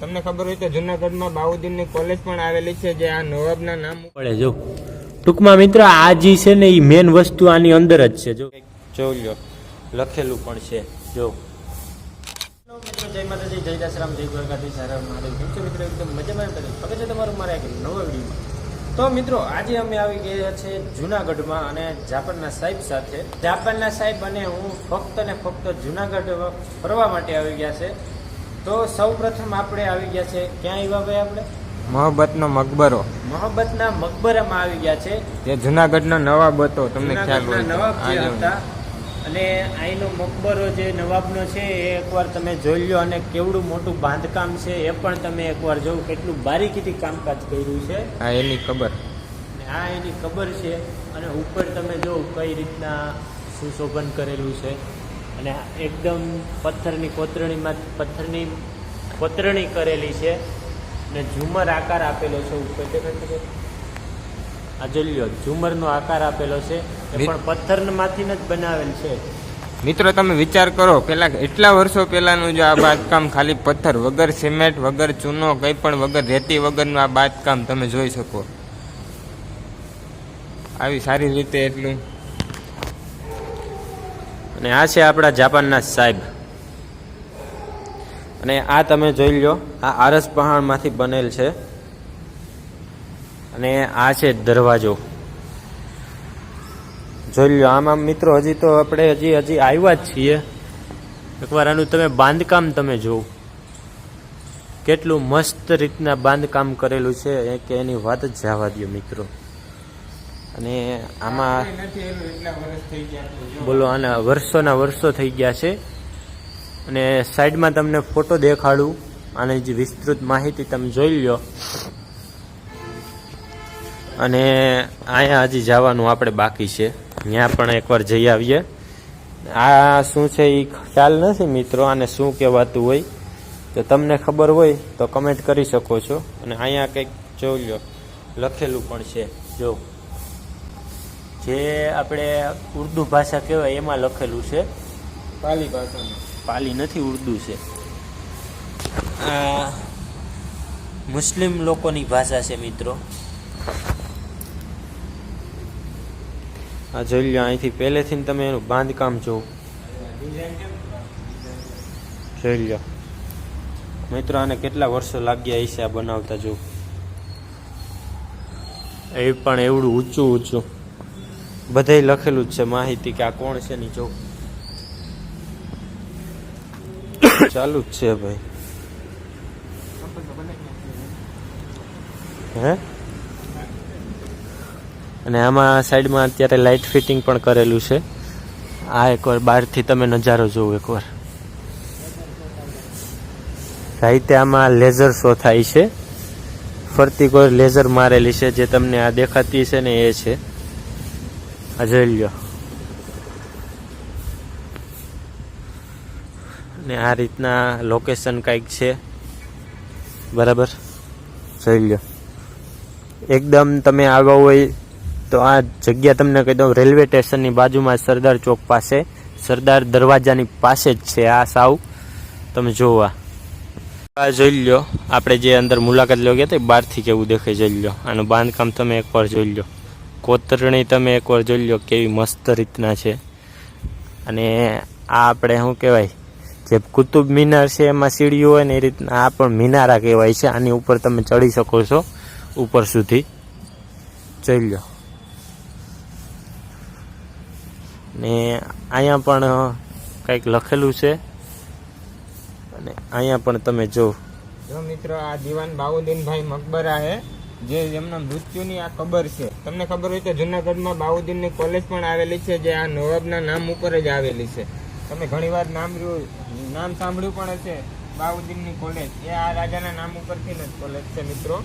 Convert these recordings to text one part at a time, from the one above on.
તમને ખબર હોય તો જુનાગઢમાં બાઉદ્દીનની કોલેજ પણ આવેલી છે જે આ નવાબના નામ પડે જો. ટૂંકમાં મિત્ર આ જે છે ને એ મેન વસ્તુ આની અંદર જ છે જો. જોઈ લો લખેલું પણ છે જો. મિત્રો જય માતાજી જય દાસરામ જય દ્વારકાધીશ હર હર મહાદેવ. કેમ છો મિત્રો? એકદમ મજામાં એમ સ્વાગત છે તમારું મારા એક નવા વિડીયોમાં? તો મિત્રો આજે અમે આવી ગયા છે જુનાગઢમાં અને જાપાનના સાહેબ સાથે. જાપાનના સાહેબ અને હું ફક્ત ને ફક્ત જુનાગઢ ફરવા માટે આવી ગયા છે. તો સૌ પ્રથમ આપણે આવી ગયા છે. ક્યાં આવ્યા ભાઈ આપણે? મોહબ્બતનો મકબરો. મોહબ્બતના મકબરામાં આવી ગયા છે. જે જુનાગઢનો નવાબ હતો તમને ખ્યાલ હોય નવાબ જે હતા. અને અહીંનો મકબરો જે નવાબનો છે એ એકવાર તમે જોઈ લો અને કેવડું મોટું બાંધકામ છે એ પણ તમે એકવાર જોવો કેટલું બારીકીથી કામકાજ કર્યું છે. આ એની ખબર અને આ એની ખબર છે અને ઉપર તમે જો કઈ રીતના સુશોભન કરેલું છે. અને એકદમ પથ્થરની કોતરણીમાં પથ્થરની કોતરણી કરેલી છે અને ઝુમર આકાર આપેલો છે ઉપર. આ જોઈ લ્યો ઝુમરનો આકાર આપેલો છે. એ પણ પથ્થરમાંથી જ બનાવેલ છે. મિત્રો તમે વિચાર કરો પેલા એટલા વર્ષો પહેલાનું જો આ બાંધકામ ખાલી પથ્થર વગર સિમેન્ટ વગર ચૂનો કંઈ પણ વગર રેતી વગરનું આ બાંધકામ તમે જોઈ શકો. આવી સારી રીતે એટલું અને આ છે આપણા જાપાનના સાહેબ. અને આ તમે જોઈ લો, આ આરસ પહાણમાંથી બનેલ છે. અને આ છે દરવાજો. જોઈ લો, આમાં મિત્રો, હજી તો આપણે હજી હજી આવ્યા જ છીએ. એકવાર આનું તમે બાંધકામ તમે જોવો. કેટલું મસ્ત રીતના બાંધકામ કરેલું છે કે એની વાત જ જવા દો મિત્રો. અને આમાં બોલો આના વર્ષોના વર્ષો થઈ ગયા છે. અને સાઈડમાં તમને ફોટો દેખાડું. આની જે વિસ્તૃત માહિતી તમે જોઈ લો અને અહીંયા હજી જવાનું આપણે બાકી છે. ત્યાં પણ એકવાર જઈ આવીએ. આ શું છે એ ખ્યાલ નથી મિત્રો આને શું કહેવાતું હોય. તો તમને ખબર હોય તો કમેન્ટ કરી શકો છો. અને અહીંયા કંઈક જોઈ લો લખેલું પણ છે જો. જે આપણે ઉર્દુ ભાષા કહેવાય એમાં લખેલું છે. પાલી ભાષામાં. પાલી નથી ઉર્દુ છે. આ મુસ્લિમ લોકોની ભાષા છે મિત્રો. આ જોઈ લો અહીંથી પહેલેથી તમે એનું બાંધકામ જોવો. જોઈ લો મિત્રો આને કેટલા વર્ષો લાગ્યા હશે આ બનાવતા જો? એ પણ એવડું ઊંચું ઊંચું. બધે લખેલું જ છે માહિતી કે આ કોણ છે ની જો. ચાલુ જ છે ભાઈ. હે? અને આમાં સાઈડમાં અત્યારે લાઇટ ફિટિંગ પણ કરેલું છે. આ એકવાર બહારથી તમે નજારો જોવો એકવાર રાઈતે આમાં લેઝર શો થાય છે. ફરતી કોઈ લેઝર મારેલી છે જે તમને આ દેખાતી છે ને એ છે. આ જોઈ લ્યો ને આ રીતના લોકેશન કંઈક છે. બરાબર? જોઈ લ્યો એકદમ તમે આવ્યા હોય તો આ જગ્યા તમને કહી દઉં, રેલવે સ્ટેશનની બાજુમાં સરદાર ચોક પાસે. સરદાર દરવાજાની પાસે જ છે આ સાવ. તમે જોવા. આ જોઈ લો આપણે જે અંદર મુલાકાત લો ગયા હતા બહારથી કેવું દેખાય જોઈ લો આનું બાંધકામ તમે એકવાર જોઈ લ્યો કોતરણી તમે એકવાર જોઈ લો કેવી મસ્ત રીતના છે. અને આ આપણે શું કહેવાય, જે કુતુબ મિનાર છે, એમાં સીડીઓ હોય ને એ રીતના, આ પણ મિનારા કહેવાય છે. આની ઉપર તમે ચડી શકો છો, ઉપર સુધી. જોઈ લો ને અહીંયા પણ કંઈક લખેલું છે. અને અહીંયા પણ તમે જો. મિત્રો, આ દિવાન બાઉદ્દીનભાઈ મકબરા હે જે એમના મૃત્યુની આ ખબર છે. તમને ખબર હોય તો જુનાગઢમાં બાઉદ્દીનની કોલેજ પણ આવેલી છે, જે આ નવાબના નામ ઉપર જ આવેલી છે. તમે ઘણીવાર નામ નામ સાંભળ્યું પણ હશે, બાઉદ્દીનની કોલેજ. એ આ રાજાના નામ ઉપરથી જ કોલેજ છે, મિત્રો.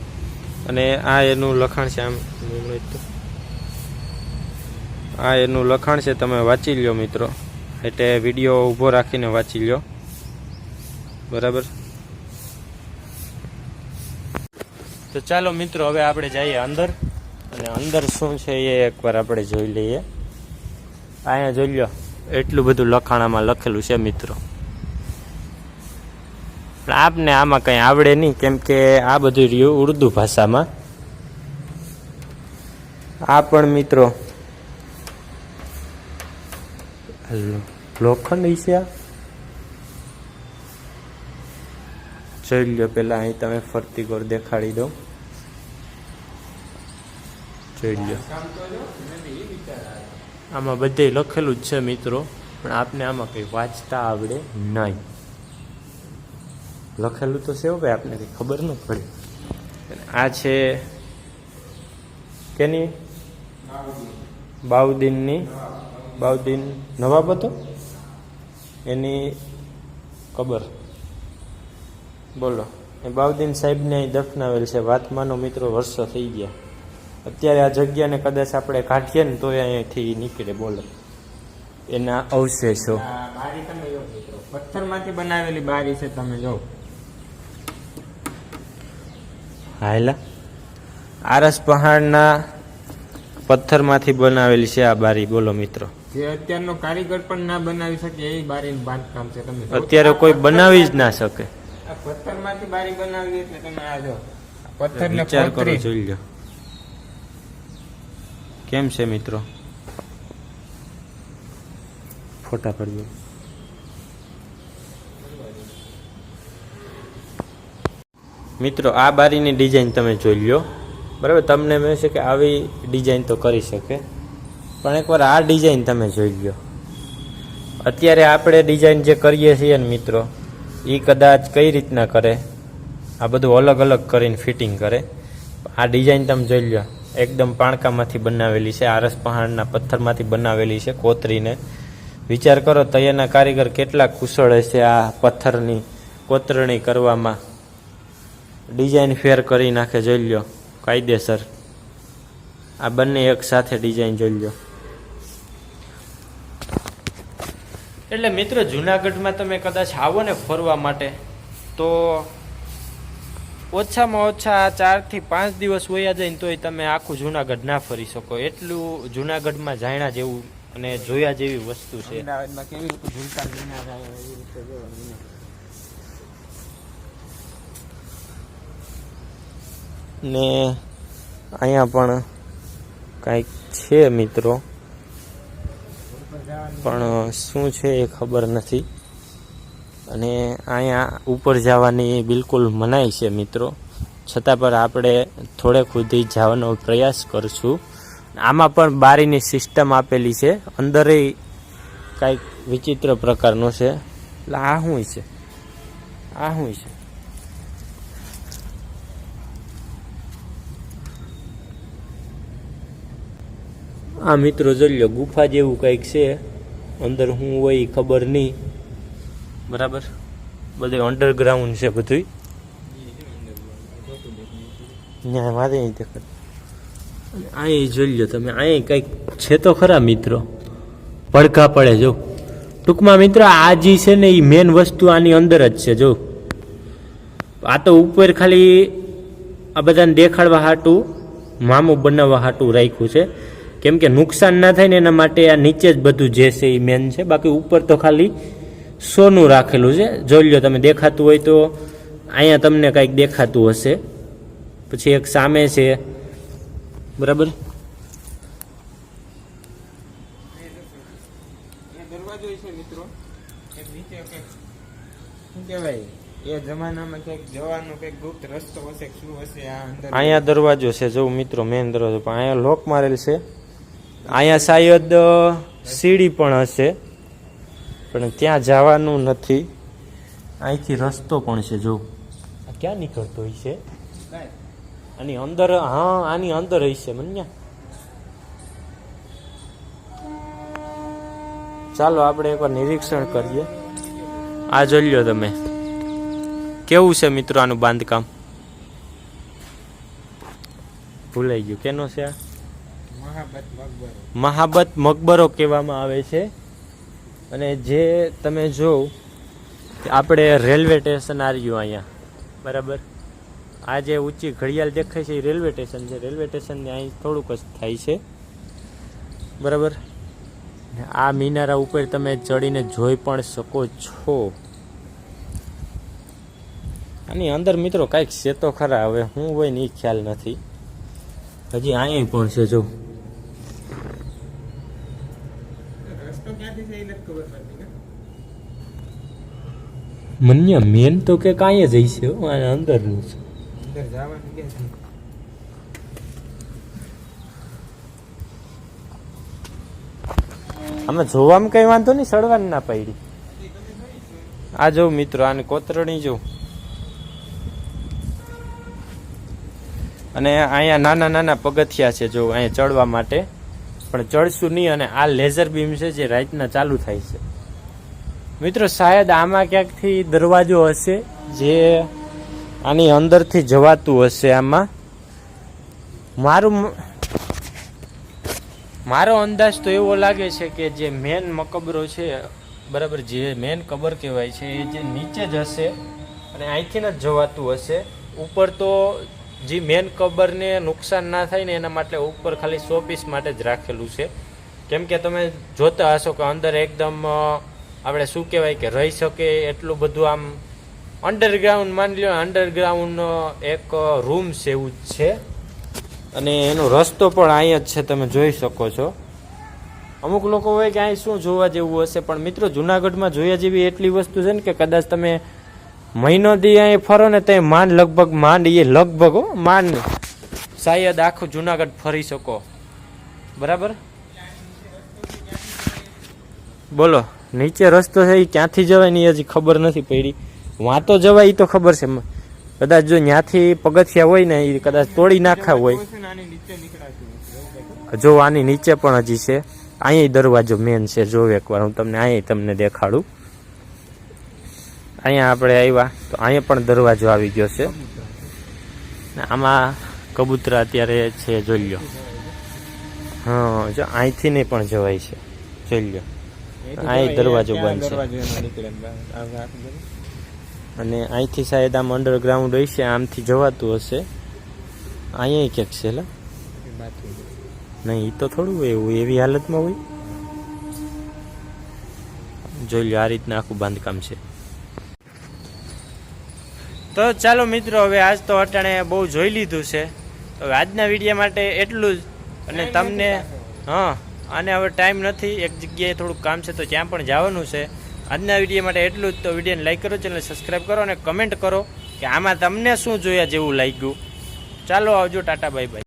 અને આ એનું લખાણ છે આમ. આ એનું લખાણ છે, તમે વાંચી લ્યો, મિત્રો. એટલે વીડિયો ઊભો રાખીને વાંચી લ્યો. બરાબર? તો ચાલો મિત્રો, હવે આપણે જઈએ અંદર. અને અંદર શું છે એ એકવાર આપણે જોઈ લઈએ. અહીંયા જોઈ લો, એટલું બધું લખાણામાં લખેલું છે મિત્રો. પણ આપને આમાં કંઈ આવડે નહીં, કેમ કે આ બધું રહ્યું ઉર્દુ ભાષામાં. આ પણ મિત્રો, લોખંડ વિશે જોઈ લો પેલા અહીં તમે ફરતી ગોળ દેખાડી દો જોઈ લો આમાં બધે લખેલું જ છે મિત્રો, પણ આપને આમાં કંઈ વાંચતા આવડે નહીં. લખેલું તો છે ભાઈ, આપને કંઈ ખબર ન પડી. આ છે કેની? બાઉદ્દીનની. બાઉદ્દીન નવાબ હતો? એની કબર બોલો. એ બાઉદ્દીન સાહેબને અહીં દફનાવેલ છે. વાતમાનો મિત્રો વર્ષો થઈ ગયા. અત્યારે આ જગ્યાને કદાચ આપણે કાઢીએ ને તો અહીંયાથી નીકળે. બોલો. એના અવશેષો. બારી તમે જો મિત્રો. પથ્થરમાંથી બનાવેલી બારી છે તમે જો હાયલા. આરસ પહાડના પથ્થરમાંથી બનાવેલી છે આ બારી. બોલો મિત્રો. જે અત્યારનો કારીગર પણ ના બનાવી શકે એ બારીનું બાંધકામ છે. તમે અત્યારે કોઈ બનાવી જ ના શકે. પથ્થરમાંથી બારી બનાવી એટલે તમે આ જો. પથ્થરને વિચાર કરો જોઈ લો કેમ છે મિત્રો? ફોટા પડ્યો મિત્રો આ બારીની ડિઝાઇન તમે જોઈ લો બરાબર? તમને એમ છે કે આવી ડિઝાઇન તો કરી શકે. પણ એકવાર આ ડિઝાઇન તમે જોઈ લો અત્યારે આપણે ડિઝાઇન જે કરીએ છીએ ને મિત્રો એ કદાચ કઈ રીતના કરે? આ બધું અલગ અલગ કરીને ફિટિંગ કરે. આ ડિઝાઇન તમે જોઈ લો એકદમ પાણકામાંથી બનાવેલી છે, આરસ પહાડના પથ્થરમાંથી બનાવેલી છે, કોતરીને. વિચાર કરો તો એના કારીગર કેટલા કુશળ હશે આ પથ્થરની કોતરણી કરવામાં. ડિઝાઇન ફેર કરી નાખે, જોઈ લો કાયદેસર. આ બંને એક સાથે ડિઝાઇન જોઈ લો એટલે મિત્રો જુનાગઢમાં તમે કદાચ આવો ને ફરવા માટે તો ઓછામાં ઓછા ચારથી પાંચ દિવસ વયા જાય ને તોય તમે આખું જુનાગઢ ના ફરી શકો. એટલું જુનાગઢમાં જાણ્યા જેવું અને જોયા જેવી વસ્તુ છે. ને અહીંયા પણ કાંઈક છે મિત્રો. પણ શું છે એ ખબર નથી. અને અહીંયા ઉપર જવાની બિલકુલ મનાઈ છે મિત્રો. છતાં પણ આપણે થોડેક સુધી જવાનો પ્રયાસ કરશું. આમાં પણ બારીની સિસ્ટમ આપેલી છે. અંદરે કાંઈક વિચિત્ર પ્રકારનો છે. એટલે આ શું છે? આ શું છે? આ મિત્રો જોઈ લો, ગુફા જેવું કંઈક છે. અંદર શું હોય એ ખબર નહીં. બરાબર? બધું અંડરગ્રાઉન્ડ છે બધું ત્યાં મારે અહીં અને અહીં જોઈ લો તમે અહીં કંઈક છે તો ખરા મિત્રો. પડકા પડે, જો. ટૂંકમાં મિત્રો, આ જે છે ને એ મેન વસ્તુ આની અંદર જ છે, જો. આ તો ઉપર ખાલી આ બધાને દેખાડવા હાટું, મામું બનાવવા હાટું રાખ્યું છે. કેમ કે નુકસાન ના થાય ને એના માટે આ નીચે જ બધું જે છે એ મેન છે. બાકી ઉપર તો ખાલી સોનું રાખેલું છે. જોઈ લો તમે દેખાતું હોય તો અહીંયા તમને કાંઈક દેખાતું હશે. પછી એક સામે છે. બરાબર? એ જમાનામાં કંઈક જવાનો કંઈક ગુપ્ત રસ્તો હશે શું હશે આ અંદર? અહીંયા દરવાજો છે. જો મિત્રો મેન દરવાજો. પણ અહીંયા લોક મારેલ છે. અહીંયા શાયદ સીડી પણ હશે. પણ ત્યાં જવાનું નથી. અહીંથી રસ્તો પણ છે, જો. આ ક્યાં નીકળતો છે? આની અંદર, હા, આની અંદર હશે મને ચાલો આપણે એકવાર નિરીક્ષણ કરીએ. આ જોઈ લો તમે. કેવું છે મિત્રો આનું બાંધકામ? ભૂલાઈ ગયું. કેનો છે આ? મહાબત મકબરો. કહેવામાં આવે છે. અને જે તમે જો આપણે રેલવે સ્ટેશન આવ્યું અહીંયા. બરાબર? આ જે ઊંચી ઘડિયાળ દેખાય છે, એ રેલવે સ્ટેશન છે. રેલવે સ્ટેશનને અહીં થોડુંક જ થાય છે. બરાબર? આ મિનારા ઉપર તમે ચડીને જોઈ પણ શકો છો. આની અંદર મિત્રો કાંઈક છે તો ખરા. હવે હું હોય ને એ ખ્યાલ નથી. હજી અહીંયા પણ છે, જો રસ્તો ક્યાંથી છે એ નથી ખબર પડતી ને મન્ય મેન તો કે કાંઈ જ છે હો, આના અંદરનું છે. અંદર જવાનું ક્યાંથી આમાં જોવામાં કઈ વાંધો નહીં સડવાની ના પડી આ જો મિત્રો આની કોતરણી જો. અને અહીંયા નાના નાના પગથિયા છે જો અહીંયા ચડવા માટે. પણ ચડશું નહીં અને આ લેઝર બીમ છે જે રાતના ચાલુ થાય છે. મિત્રો, શાયદ આમાં ક્યાંકથી દરવાજો હશે, જે આની અંદરથી જવાતું હશે આમાં. મારું મારો અંદાજ તો એવો લાગે છે કે જે મેન મકબરો છે, બરાબર, જે મેન કબર કહેવાય છે, એ જે નીચે જ હશે અને અહીંથી જ જવાતું હશે. ઉપર તો જે મેન કબરને નુકસાન ના થાય ને એના માટે ઉપર ખાલી સો પીસ માટે જ રાખેલું છે. કેમ કે તમે જોતા હશો કે અંદર એકદમ આપણે શું કહેવાય કે રહી શકે એટલું બધું આમ અંડરગ્રાઉન્ડ માની લો અંડરગ્રાઉન્ડ એક રૂમ છે એવું જ છે. અને એનો રસ્તો પણ અહીંયા જ છે, તમે જોઈ શકો છો. અમુક લોકો હોય કે અહીં શું જોવા જેવું હશે, પણ મિત્રો જુનાગઢમાં જોયા જેવી એટલી વસ્તુ છે ને કે કદાચ તમે મહિનો દી અહીં ફરો ને તો માંડ લગભગ માંડ એ લગભગ હો, માંડ શાયદ આખું જુનાગઢ ફરી શકો. બરાબર? બોલો, નીચે રસ્તો છે એ ક્યાંથી જવાય ને હજી ખબર નથી પડી. વાં તો જવાય એ તો ખબર છે કદાચ જો ત્યાંથી પગથિયા હોય ને એ કદાચ તોડી નાખા હોય. જો આની નીચે પણ હજી છે. અહીંયા દરવાજો મેન છે, જો એકવાર હું તમને અહીંયા તમને દેખાડું. અહીંયા આપણે આવ્યા. તો અહીંયા પણ દરવાજો આવી ગયો છે. આમાં કબૂતરા અત્યારે છે જોઈ લ્યો. હા જો અહીંથી નહીં પણ જવાય છે. જોઈ અહીંથી અહીં દરવાજો બંધ છે. અને અહીંથી શાયદ આમ અંડરગ્રાઉન્ડ હશે આમથી જવાતું હશે. અહીંયા ક્યાંક છે લા? નહીં એ તો થોડું એવું એવી હાલતમાં હોય. જોઈ લો આ રીતના આખું બાંધકામ છે. તો ચાલો મિત્રો હવે આજ તો અટાણે બહુ જોઈ લીધું છે. તો હવે આજના વીડિયો માટે એટલું જ. અને તમને હા અને હવે ટાઈમ નથી. એક જગ્યાએ થોડુંક કામ છે તો ત્યાં પણ જવાનું છે. આજના વીડિયો માટે એટલું જ. તો વિડીયોને લાઈક કરો ચેનલ સબસ્ક્રાઈબ કરો અને કમેન્ટ કરો કે આમાં તમને શું જોયા જેવું લાગ્યું. ચાલો આવજો ટાટા બાય બાય